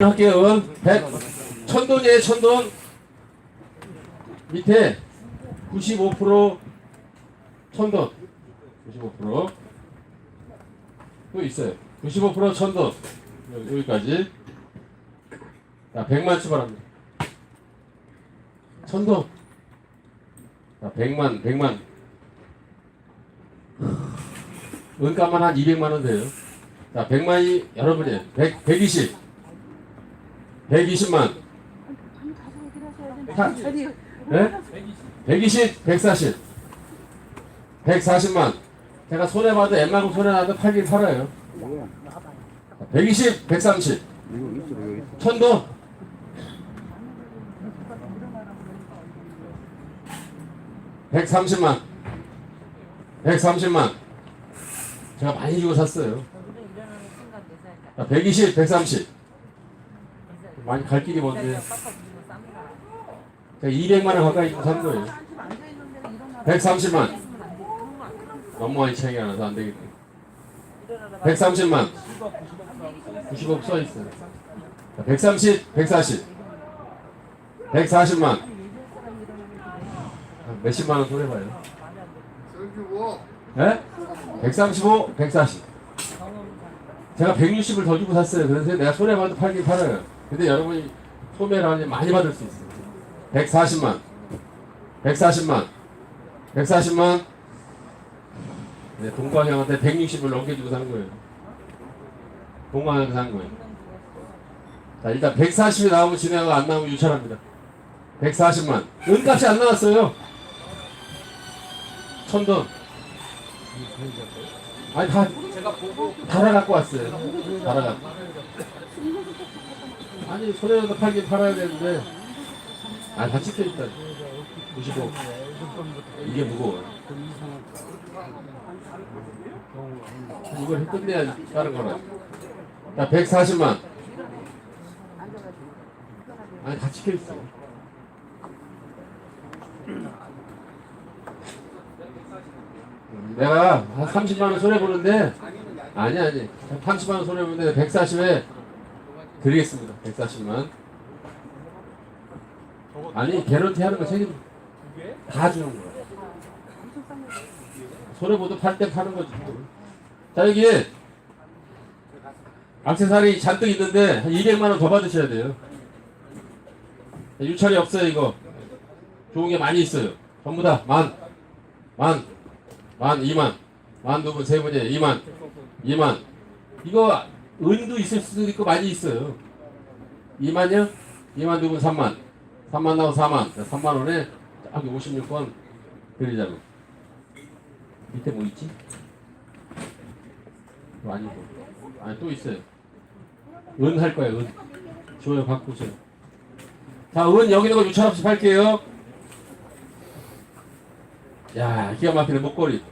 할게요. 100, 천돈이에요, 천돈. 밑에 95% 천돈. 95%. 또 있어요. 95% 천돈. 여기, 여기까지. 자, 100만 출발합니다. 천돈. 자, 100만, 100만. 은가만 한 200만 원 돼요. 자, 100만이 여러분이 100, 120. 120만. 자, 네? 120, 140. 140만. 제가 손해봐도 웬만큼 손해나도 팔긴 팔아요. 120, 130. 천도. 백삼십만, 백삼십만. 제가 많이 주고 샀어요. 자, 120, 130. 많이 갈 길이 먼데. 제가 200만 원 가까이 산 거예요. 130만. 너무 많이 차이가 나서 안 되겠네. 130만. 95써 있어요. 자, 130, 140. 140만. 몇십만 원 손해봐요. 예? 135, 140. 제가 160을 더 주고 샀어요. 그래서 내가 손해봐도 팔긴 팔아요. 근데 여러분이 소매를 하니 많이 받을 수 있어요. 140만. 140만. 140만. 네, 동광형한테 160을 넘겨주고 산 거예요. 동광형한테 산 거예요. 자, 일단 140이 나오면 진행하고 안 나오면 유찰합니다. 140만. 은값이 안 나왔어요. 천돈. 아니, 다, 달아 갖고 왔어요. 달아 갖고. 아니, 손해라도 팔긴 팔아야 되는데. 아, 다 찍혀 있다. 95. 이게 무거워요. 이걸 끝내야 다른 거라. 자, 140만. 아니, 다 찍혀 있어. 내가 한 30만 원 손해 보는데, 아니, 아니. 30만 원 손해 보는데, 140에 드리겠습니다. 140만. 아니, 개런티 하는 거 책임 다 주는 거야. 손해보도 팔 때 파는 거지. 자, 여기 악세사리 잔뜩 있는데 한 200만 원 더 받으셔야 돼요. 유찰이 없어요, 이거. 좋은 게 많이 있어요. 전부 다 만, 만, 만, 2만, 만 두 분, 세 분이 2만, 2만. 이거 은도 있을 수도 있고 많이 있어요. 2만요? 2만 두 분, 3만. 3만 나고 4만. 3만 원에 저기 56번 드리자고. 밑에 뭐 있지? 또 아니고. 아니, 또 있어요. 은 할 거예요, 은. 줘요, 바꾸세요. 자, 은 여기 있는 거 유찰 없이 팔게요. 야, 기가 막히네, 목걸이.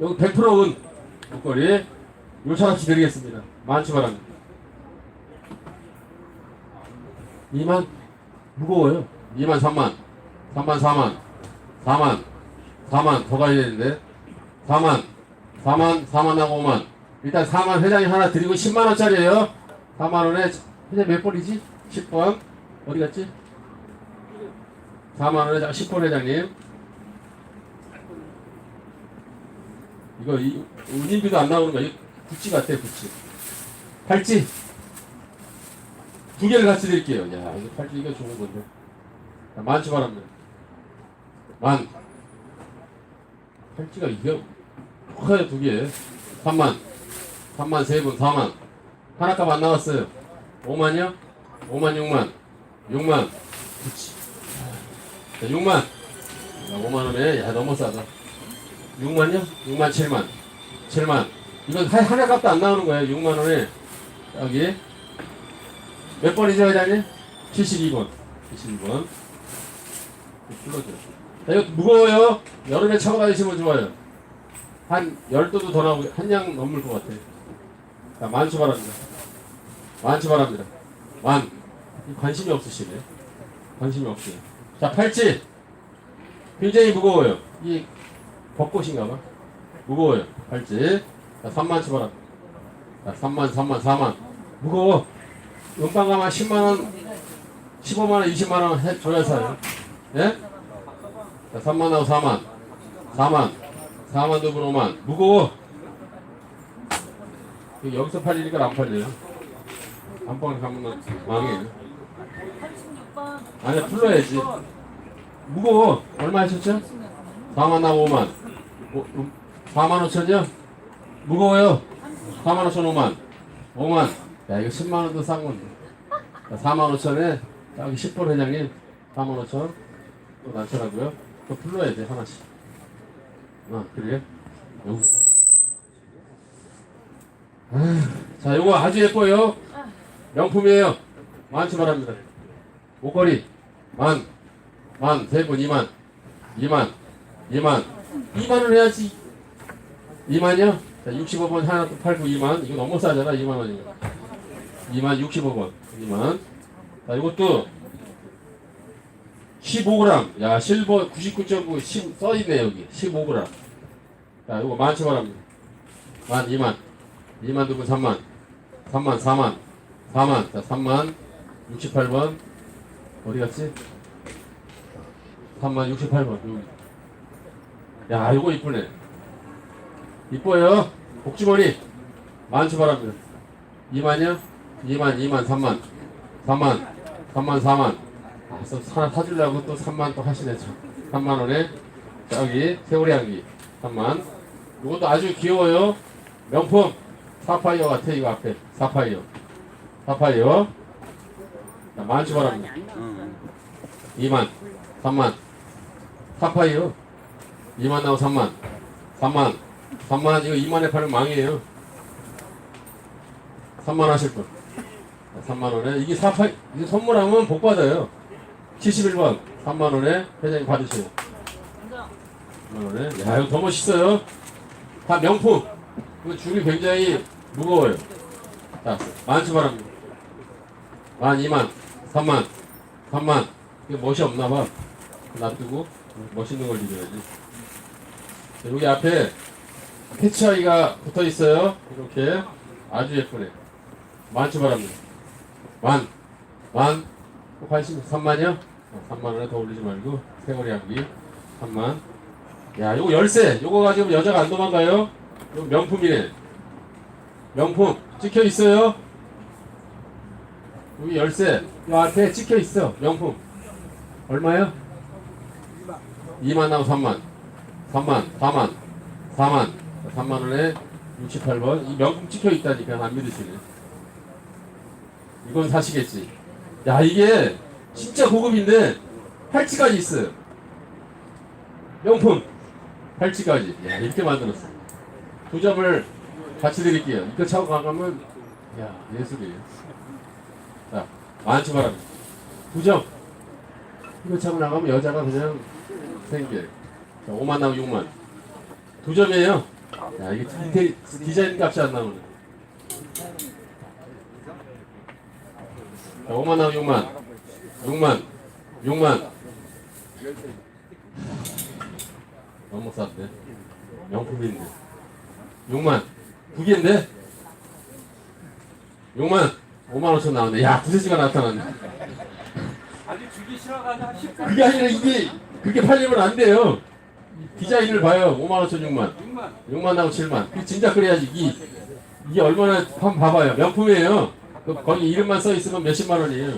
여기 100% 은. 목걸이. 없이 드리겠습니다. 만치 바랍니다. 2만? 무거워요. 2만, 3만. 3만, 4만. 4만. 4만. 더 가야 되는데. 4만. 4만, 4만 하고 5만. 일단 4만 회장이 하나 드리고 10만 원짜리예요. 4만 원에 회장 몇 번이지? 10번. 어디 갔지? 4만 원에 10번 회장님. 이거 이 운임비도 안 나오는 거야. 구찌 같아, 구찌. 팔찌. 두 개를 같이 드릴게요. 야, 이거 팔찌 이거 좋은 건데. 자, 만치 바랍니다. 만. 팔찌가 이게 커요 두 개. 3만. 3만 세 분, 4만. 하나값 안 나왔어요. 5만이요? 5만 6만. 6만. 그치. 자, 6만. 야, 5만 원에 야 너무 싸다. 6만요? 6만 7만. 7만. 이건 하- 하나 값도 안 나오는 거예요. 6만 원에 여기 몇 번이죠, 회장님? 72번. 72번. 불러줘요. 자, 이거 무거워요. 여름에 차고 다니시면 좋아요. 한 열도도 더 나오고 한 양 넘을 것 같아. 자, 만수 바랍니다. 만수 바랍니다. 만. 관심이 없으시네. 관심이 없어요. 자, 팔찌. 굉장히 무거워요. 이 벚꽃인가 봐. 무거워요. 팔찌. 자, 3만 치 바랍니다. 자, 3만, 3만, 4만. 무거워. 은빵 가면 10만원, 15만원, 20만원 해, 줘야 사요. 예? 자, 3만 하고 4만. 4만. 4만 두분 5만. 무거워. 여기서 팔리니까 안 팔려요. 안방에 가면 망해요. 36번. 아니, 풀러야지. 무거워. 얼마 하셨죠? 4만 나 5만. 오, 음, 4만 5천이요? 무거워요. 4만 5천 5만. 5만. 야, 이거 10만 원도 싼 건데. 자, 4만 5천에 여기 10번 회장님 4만 5천 또 난처라고요? 또 불러야 돼 하나씩. 아, 그래요? 요거. 아휴, 자, 요거 아주 예뻐요. 명품이에요. 많지 바랍니다. 목걸이 만, 만, 세 분, 이만, 이만, 이만, 이만을 해야지. 이만이요? 자, 65번 하나 또 팔고 2만. 이거 너무 싸잖아, 2만 원이면. 2만 65번, 2만. 자, 이것도 15g. 야, 실버 99.9 10 써있네, 여기. 15g. 자, 이거 만치 바랍니다. 만, 2만. 2만 두분 3만. 3만, 4만. 4만. 자, 3만. 68번. 어디 갔지? 3만 68번 여기. 야 이거 이쁘네 이뻐요 복주머니 만추 바랍니다 2만이요? 2만 2만 3만. 3만 3만 4만. 아, 또 하나 사주려고 또 3만 또 하시네 참. 3만 원에 저기 세월이 향기. 3만. 이것도 아주 귀여워요. 명품. 사파이어 같아 이거 앞에. 사파이어. 사파이어. 자, 만추 바랍니다 2만, 3만, 사파이요. 2만 나고 3만, 3만, 3만, 이거 2만에 팔면 망이에요. 3만 하실 분. 3만 원에, 이게 사파이, 이게 선물하면 복 받아요. 71번, 3만 원에 회장님 받으세요. 3만 원에. 야, 이거 더 멋있어요. 다 명품. 이거 줄이 굉장히 무거워요. 자, 만치 바랍니다. 만, 2만, 3만, 3만. 이거 멋이 없나 봐. 놔두고 멋있는 걸 드려야지. 자, 여기 앞에 캐치아이가 붙어 있어요. 이렇게 아주 예쁘네. 만치 바랍니다. 만, 만, 또 관심 3만이요? 3만 원에 더 올리지 말고 세월이 향기 3만. 야, 요거 열쇠. 요거 가지고 여자가 안 도망가요? 이거 명품이네. 명품 찍혀 있어요. 여기 열쇠. 요 앞에 찍혀 있어. 명품. 얼마요? 2만 나고 3만 3만 4만 4만 3만 원에 68번. 이 명품 찍혀 있다니까 안 믿으시네 이건 사시겠지. 야 이게 진짜 고급인데 팔찌까지 있어요. 명품. 팔찌까지. 야 이렇게 만들었어. 두 점을 같이 드릴게요. 이거 차고 가가면 야 예술이에요. 자 만치 바랍니다 두 점. 이거 차고 나가면 여자가 그냥 생겨. 자, 5만 나고 6만. 두 점이에요. 야, 이게 디테일, 디자인 값이 안 나오네. 자, 5만 나고 6만. 6만. 6만. 너무 쌌네. 명품인데. 6만. 두 개인데? 6만. 5만 5천 나오네. 야, 두세지가 나타났네. 아직 주기 싫어가지고 한 10분 그게 아니라 이게 그렇게 팔리면 안 돼요. 디자인을 봐요. 5만 5천 6만. 6만 6만 나고 7만. 그 진짜 그래야지. 이, 이게 얼마나 한번 봐봐요. 명품이에요. 그 거기 이름만 써 있으면 몇십만 원이에요.